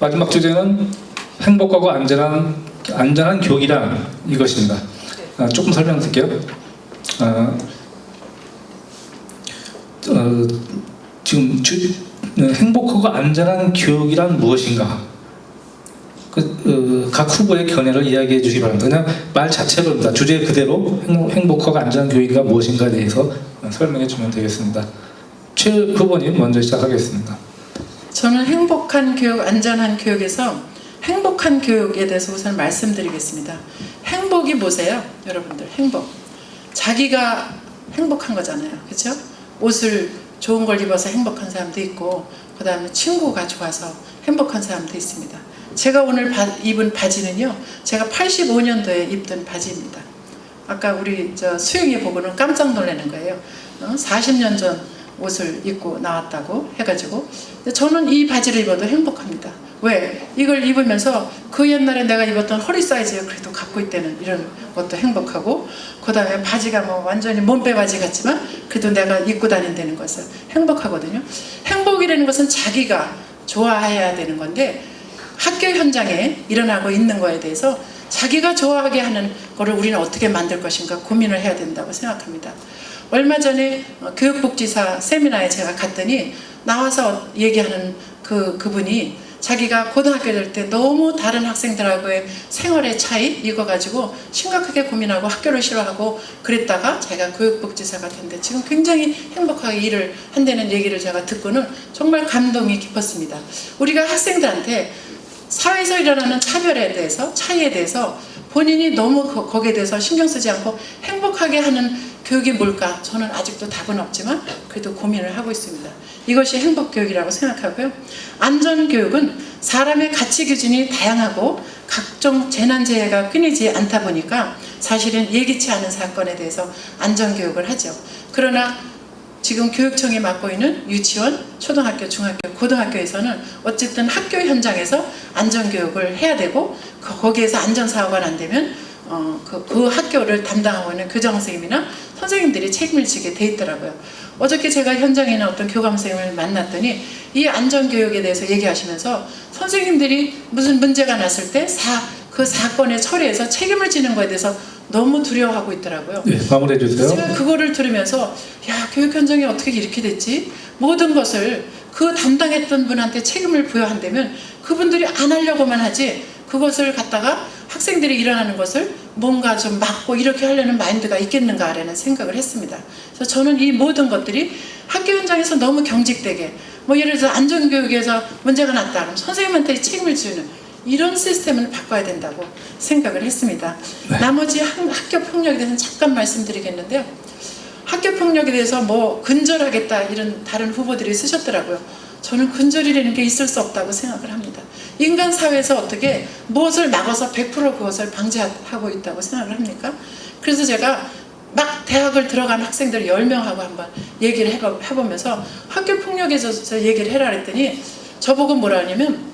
마지막 주제는 행복하고 안전한 안전한 교육이란 이것입니다. 아, 조금 설명 드릴게요. 아, 어, 지금 주, 네, 행복하고 안전한 교육이란 무엇인가? 그, 어, 각 후보의 견해를 이야기해 주시기 바랍니다. 그냥 말 자체로입니다. 주제 그대로 행- 행복하고 안전한 교육이 무엇인가에 대해서 설명해 주면 되겠습니다. 최 후보님 먼저 시작하겠습니다. 저는 행복한 교육, 안전한 교육에서 행복한 교육에 대해서 우선 말씀드리겠습니다. 행복이 뭐세요? 여러분들 행복. 자기가 행복한 거잖아요. 그렇죠? 옷을 좋은 걸 입어서 행복한 사람도 있고 그 다음에 친구가 좋아서 행복한 사람도 있습니다. 제가 오늘 바- 입은 바지는요. 제가 85년도에 입던 바지입니다. 아까 우리 저 수영이 보고는 깜짝 놀라는 거예요. 어? 40년 전 옷을 입고 나왔다고 해가지고 저는 이 바지를 입어도 행복합니다. 왜? 이걸 입으면서 그 옛날에 내가 입었던 허리 사이즈에 그래도 갖고 있다는 이런 것도 행복하고 그 다음에 바지가 뭐 완전히 몸빼 바지 같지만 그래도 내가 입고 다닌다는 것을 행복하거든요. 행복이라는 것은 자기가 좋아해야 되는 건데 학교 현장에 일어나고 있는 거에 대해서 자기가 좋아하게 하는 거를 우리는 어떻게 만들 것인가 고민을 해야 된다고 생각합니다. 얼마 전에 어, 교육복지사 세미나에 제가 갔더니 나와서 얘기하는 그 그분이 자기가 고등학교 될 때 너무 다른 학생들하고의 생활의 차이 이거 가지고 심각하게 고민하고 학교를 싫어하고 그랬다가 자기가 교육복지사가 됐는데 지금 굉장히 행복하게 일을 한다는 얘기를 제가 듣고는 정말 감동이 깊었습니다. 우리가 학생들한테 사회에서 일어나는 차별에 대해서 차이에 대해서 본인이 너무 거- 거기에 대해서 신경 쓰지 않고 행복하게 하는 교육이 뭘까? 저는 아직도 답은 없지만 그래도 고민을 하고 있습니다. 이것이 행복 교육이라고 생각하고요. 안전 교육은 사람의 가치 기준이 다양하고 각종 재난 재해가 끊이지 않다 보니까 사실은 예기치 않은 사건에 대해서 안전 교육을 하죠. 그러나 지금 교육청이 맡고 있는 유치원, 초등학교, 중학교, 고등학교에서는 어쨌든 학교 현장에서 안전교육을 해야 되고 그- 거기에서 안전사고가 안 되면 어, 그, 그 학교를 담당하고 있는 교장 선생님이나 선생님들이 책임을 지게 돼 있더라고요. 어저께 제가 현장에 있는 어떤 교감 선생님을 만났더니 이 안전교육에 대해서 얘기하시면서 선생님들이 무슨 문제가 났을 때 사, 그 사건의 처리에서 책임을 지는 거에 대해서 너무 두려워하고 있더라고요. 네, 마무리해 주세요. 제가 그거를 들으면서 야 교육 현장이 어떻게 이렇게 됐지? 모든 것을 그 담당했던 분한테 책임을 부여한다면 그분들이 안 하려고만 하지 그것을 갖다가 학생들이 일어나는 것을 뭔가 좀 막고 이렇게 하려는 마인드가 있겠는가라는 생각을 했습니다. 그래서 저는 이 모든 것들이 학교 현장에서 너무 경직되게 뭐 예를 들어 안전교육에서 문제가 났다 그러면 선생님한테 책임을 지는 이런 시스템을 바꿔야 된다고 생각을 했습니다. 나머지 학- 학교 폭력에 대해서는 잠깐 말씀드리겠는데요. 학교 폭력에 대해서 뭐 근절하겠다 이런 다른 후보들이 쓰셨더라고요. 저는 근절이라는 게 있을 수 없다고 생각을 합니다. 인간 사회에서 어떻게 무엇을 막아서 100% 그것을 방지하고 있다고 생각을 합니까? 그래서 제가 막 대학을 들어간 학생들 10명하고 한번 얘기를 해보, 해보면서 학교 폭력에 대해서 얘기를 해라 그랬더니 저보고 뭐라 하냐면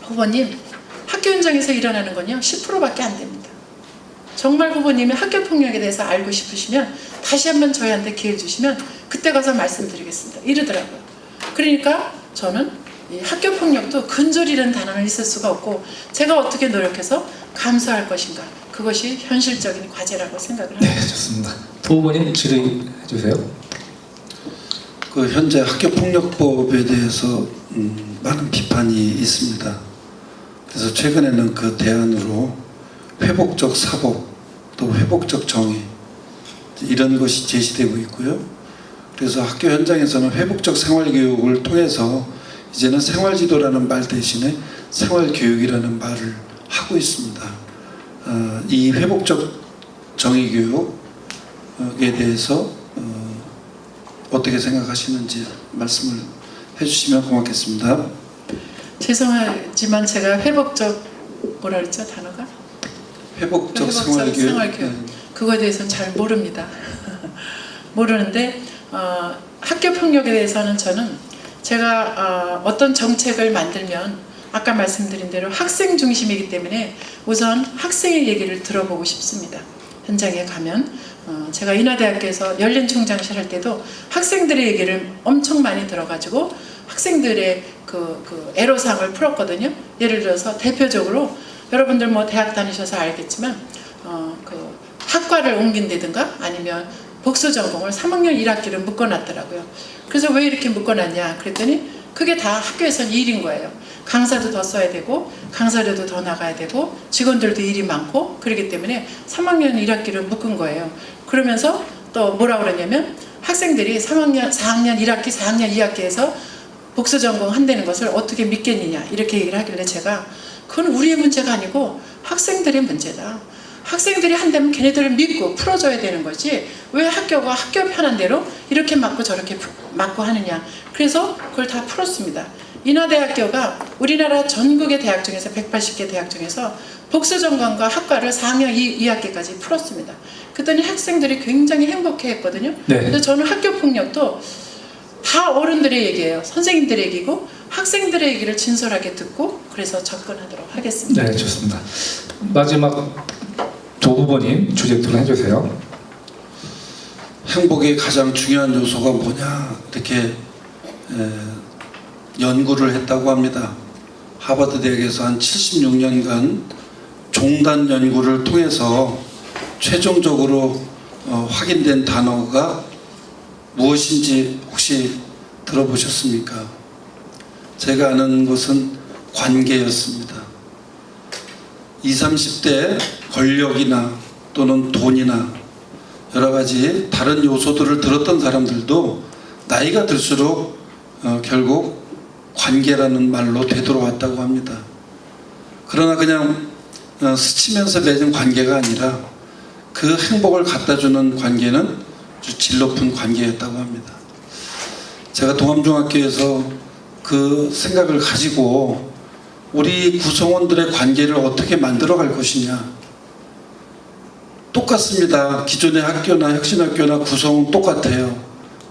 후보님 학교 현장에서 일어나는 건요 10%밖에 안 됩니다. 정말 후보님이 학교 폭력에 대해서 알고 싶으시면 다시 한번 저희한테 기회 주시면 그때 가서 말씀드리겠습니다. 이러더라고요. 그러니까 저는 이 학교 폭력도 근절이라는 단어는 있을 수가 없고 제가 어떻게 노력해서 감수할 것인가 그것이 현실적인 과제라고 생각을 합니다. 네, 좋습니다. 두 후보님 질의해 주세요. 그 현재 학교 폭력법에 대해서 음, 많은 비판이 있습니다. 그래서 최근에는 그 대안으로 회복적 사법 또 회복적 정의 이런 것이 제시되고 있고요. 그래서 학교 현장에서는 회복적 생활 교육을 통해서 이제는 생활지도라는 말 대신에 생활교육이라는 말을 하고 있습니다. 어, 이 회복적 정의 교육에 대해서 어, 어떻게 생각하시는지 말씀을 해주시면 고맙겠습니다. 죄송하지만 제가 회복적 뭐라 그랬죠 단어가? 회복적, 회복적 생활교육. 생활교육. 네. 그거에 대해서는 잘 모릅니다. 모르는데 어, 학교 폭력에 대해서는 저는 제가 어, 떤 정책을 만들면 아까 말씀드린 대로 학생 중심이기 때문에 우선 학생의 얘기를 들어보고 싶습니다. 현장에 가면 어, 제가 인하대학교에서 열린 총장실 할 때도 학생들의 얘기를 엄청 많이 들어가지고 학생들의 그, 그 애로사항을 풀었거든요. 예를 들어서 대표적으로 여러분들 뭐 대학 다니셔서 알겠지만 어, 그 학과를 옮긴다든가 아니면 복수 전공을 3학년 1학기를 묶어놨더라고요. 그래서 왜 이렇게 묶어놨냐 그랬더니 그게 다 학교에서는 일인 거예요. 강사도 더 써야 되고 강사료도 더 나가야 되고 직원들도 일이 많고 그렇기 때문에 3학년 1학기를 묶은 거예요. 그러면서 또 뭐라 그러냐면 학생들이 3학년 4학년 1학기 4학년 2학기에서 복수 전공 한다는 것을 어떻게 믿겠느냐 이렇게 얘기를 하길래 제가 그건 우리의 문제가 아니고 학생들의 문제다. 학생들이 한다면 걔네들을 믿고 풀어줘야 되는 거지. 왜 학교가 학교 편한 대로 이렇게 맞고 저렇게 푸- 맞고 하느냐. 그래서 그걸 다 풀었습니다. 인하대학교가 우리나라 전국의 대학 중에서 180개 대학 중에서 복수전공과 학과를 4학년 2, 2학기까지 풀었습니다. 그랬더니 학생들이 굉장히 행복해 했거든요. 네. 그래서 저는 학교 폭력도 다 어른들의 얘기예요. 선생님들의 얘기고 학생들의 얘기를 진솔하게 듣고 그래서 접근하도록 하겠습니다. 네, 좋습니다. 마지막 조 후보님 주제 토론 해주세요. 행복의 가장 중요한 요소가 뭐냐 이렇게 에, 연구를 했다고 합니다. 하버드 대학에서 한 76년간 종단 연구를 통해서 최종적으로 어, 확인된 단어가 무엇인지 혹시 들어보셨습니까? 제가 아는 것은 관계였습니다. 20, 30대 권력이나 또는 돈이나 여러 가지 다른 요소들을 들었던 사람들도 나이가 들수록 어, 결국 관계라는 말로 되돌아왔다고 합니다. 그러나 그냥 어, 스치면서 맺은 관계가 아니라 그 행복을 갖다 주는 관계는 질 높은 관계였다고 합니다. 제가 동암중학교에서 그 생각을 가지고 우리 구성원들의 관계를 어떻게 만들어 갈 것이냐 똑같습니다. 기존의 학교나 혁신학교나 구성은 똑같아요.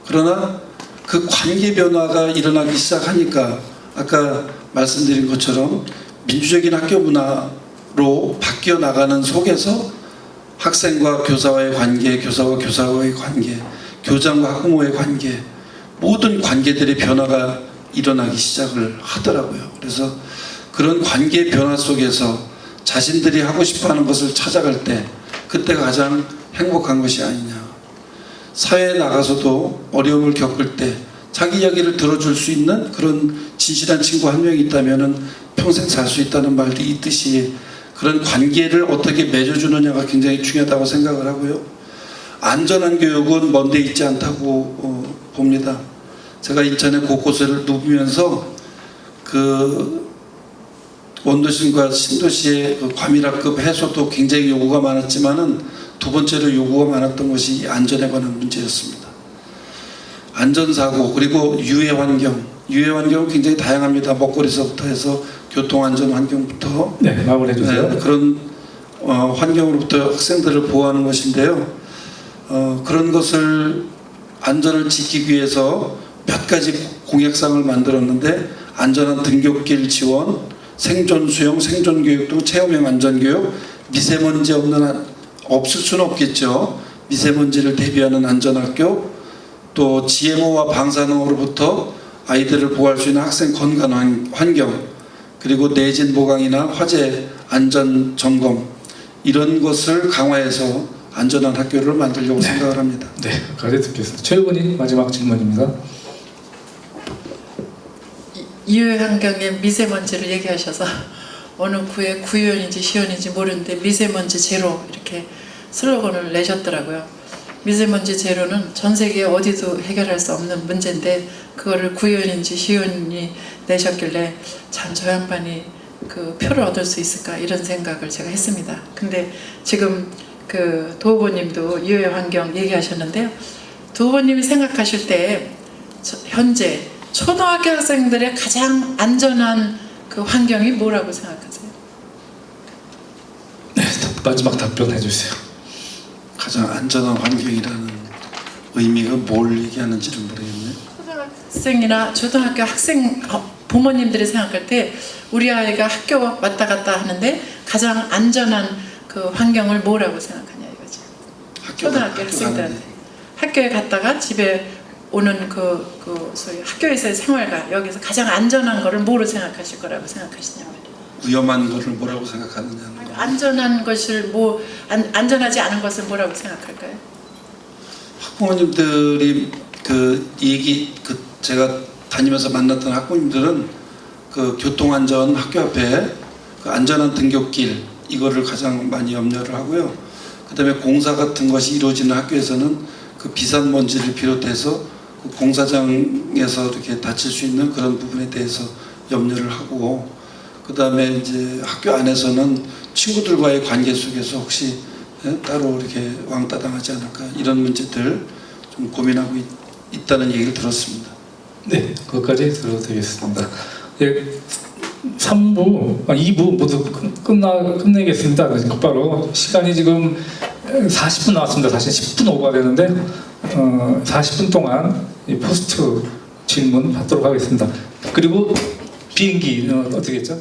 그러나 그 관계 변화가 일어나기 시작하니까 아까 말씀드린 것처럼 민주적인 학교 문화로 바뀌어 나가는 속에서 학생과 교사와의 관계, 교사와 교사와의 관계, 교장과 학부모의 관계, 모든 관계들의 변화가 일어나기 시작을 하더라고요. 그래서 그런 관계 변화 속에서 자신들이 하고 싶어 하는 것을 찾아갈 때 그때가 가장 행복한 것이 아니냐. 사회에 나가서도 어려움을 겪을 때 자기 이야기를 들어줄 수 있는 그런 진실한 친구 한 명이 있다면 평생 살 수 있다는 말도 있듯이 그런 관계를 어떻게 맺어주느냐가 굉장히 중요하다고 생각을 하고요. 안전한 교육은 먼데 있지 않다고 어, 봅니다. 제가 인천의 곳곳을 누비면서 그 원도심과 신도시의 그 과밀학급 해소도 굉장히 요구가 많았지만은 두 번째로 요구가 많았던 것이 이 안전에 관한 문제였습니다. 안전사고 그리고 유해 환경, 유해 환경은 굉장히 다양합니다. 먹거리서부터 해서 교통 안전 환경부터 네, 마무리해 주세요. 네, 그런 어, 환경으로부터 학생들을 보호하는 것인데요. 어, 그런 것을 안전을 지키기 위해서 몇 가지 공약상을 만들었는데 안전한 등굣길 지원, 생존 수영, 생존 교육도 체험형 안전 교육, 미세먼지 없는 한- 없을 수는 없겠죠. 미세먼지를 대비하는 안전학교, 또 GMO와 방사능으로부터 아이들을 보호할 수 있는 학생 건강 환- 환경, 그리고 내진 보강이나 화재 안전 점검 이런 것을 강화해서 안전한 학교를 만들려고 네. 생각을 합니다. 네, 여기까지 듣겠습니다. 최 후보님 마지막 질문입니다. 이유의 환경에 미세먼지를 얘기하셔서 어느 구의 구의원인지 시의원인지 모르는데 미세먼지 제로 이렇게 슬로건을 내셨더라고요. 미세먼지 제로는 전 세계 어디도 해결할 수 없는 문제인데 그거를 구의원인지 시의원이 내셨길래 참 저 양반이 그 표를 얻을 수 있을까 이런 생각을 제가 했습니다. 근데 지금 그 도후보님도 이유의 환경 얘기하셨는데요. 도후보님이 생각하실 때 저- 현재 초등학교 학생들의 가장 안전한 그 환경이 뭐라고 생각하세요? 네, 답- 마지막 답변해 주세요. 가장 안전한 환경이라는 의미가 뭘 얘기하는지를 모르겠네요. 초등학생이나 초등학교 학생 어, 부모님들이 생각할 때 우리 아이가 학교 왔다 갔다 하는데 가장 안전한 그 환경을 뭐라고 생각하냐 이거죠. 학교 초등학교 학교 학생들한테 학교에 갔다가 집에 오는 그, 그 소위 학교에서의 생활과 여기서 가장 안전한 거를 뭐로 생각하실 거라고 생각하시냐고요. 위험한 것을 뭐라고 생각하느냐. 안전한 것을 뭐 안, 안전하지 않은 것을 뭐라고 생각할까요? 학부모님들이 그 얘기 그 제가 다니면서 만났던 학부모님들은 그 교통 안전 학교 앞에 그 안전한 등굣길 이거를 가장 많이 염려를 하고요. 그다음에 공사 같은 것이 이루어지는 학교에서는 그 비산 먼지를 비롯해서 그 공사장에서 이렇게 다칠 수 있는 그런 부분에 대해서 염려를 하고 그 다음에 이제 학교 안에서는 친구들과의 관계 속에서 혹시 예, 따로 이렇게 왕따 당하지 않을까 이런 문제들 좀 고민하고 있, 있다는 얘기를 들었습니다. 네, 그것까지 들어도 되겠습니다. 예, 3부, 아, 2부 모두 끝- 끝나, 끝내겠습니다. 곧바로 시간이 지금 40분 나왔습니다. 사실 10분 오버가 되는데 어, 40분 동안 이 포스트 질문 받도록 하겠습니다. 그리고 비행기 어, 어떻게 했죠?